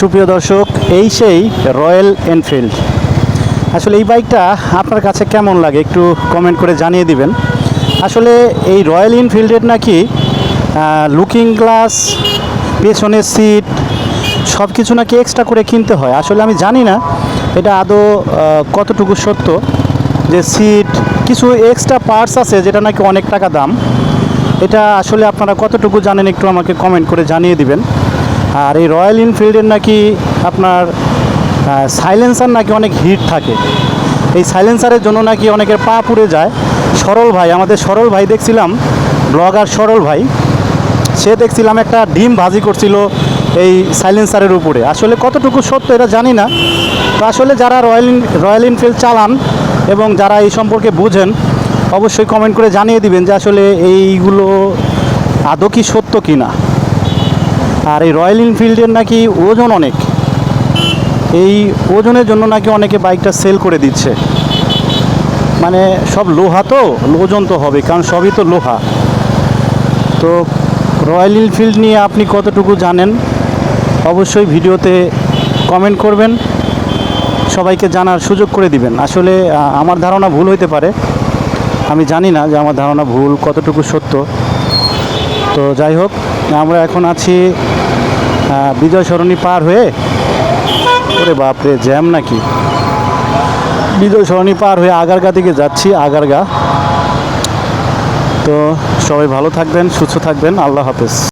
সুপ্রিয় দর্শক, এই সেই রয়্যাল এনফিল্ড। আসলে এই বাইকটা আপনার কাছে কেমন লাগে একটু কমেন্ট করে জানিয়ে দিবেন। আসলে এই রয়্যাল এনফিল্ডের নাকি লুকিং গ্লাস পেছনের সিট সব কিছু নাকি এক্সট্রা করে কিনতে হয়। আসলে আমি জানি না এটা আদৌ কতটুকু সত্য যে সিট কিছু এক্সট্রা পার্টস আছে যেটা নাকি অনেক টাকা দাম। এটা আসলে আপনারা কতটুকু জানেন একটু আমাকে কমেন্ট করে জানিয়ে দিবেন। আর এই রয়্যাল এনফিল্ডের নাকি আপনার সাইলেন্সার নাকি অনেক হিট থাকে। এই সাইলেন্সারের জন্য নাকি অনেকের পা পুড়ে যায়। সরল ভাই, আমাদের সরল ভাই দেখছিলাম, ব্লগার সরল ভাই, সে দেখছিলাম একটা ডিম ভাজি করছিল এই সাইলেন্সারের উপরে। আসলে কতটুকু সত্য এটা জানি না, তো আসলে যারা রয়্যাল রয়্যাল এনফিল্ড চালান এবং যারা এই সম্পর্কে বুঝেন, অবশ্যই কমেন্ট করে জানিয়ে দিবেন যে আসলে এইগুলো আদৌ কি সত্য কি না আর এই রয়্যাল এনফিল্ডের নাকি ওজন অনেক। এই ওজনের জন্য নাকি অনেকে বাইকটা সেল করে দিচ্ছে। মানে সব লোহা তো? ওজন তো হবে, কারণ সবই তো লোহা। তো রয়্যাল এনফিল্ড নিয়ে আপনি কতটুকু জানেন? অবশ্যই ভিডিওতে কমেন্ট করবেন। সবাইকে জানার সুযোগ করে দিবেন। আসলে আমার ধারণা ভুল হইতে পারে। আমি জানি না যে আমার ধারণা ভুল কতটুকু সত্য। তো যাই হোক আমরা এখন আছি বিজয় সরণি পার হয়ে, ওরে বাপরে, জ্যাম নাকি? বিজয় সরণি পার হয়ে আগারগা দিকে যাচ্ছি, আগারগা। তো সবাই ভালো থাকবেন, সুস্থ থাকবেন, আল্লাহ হাফেজ।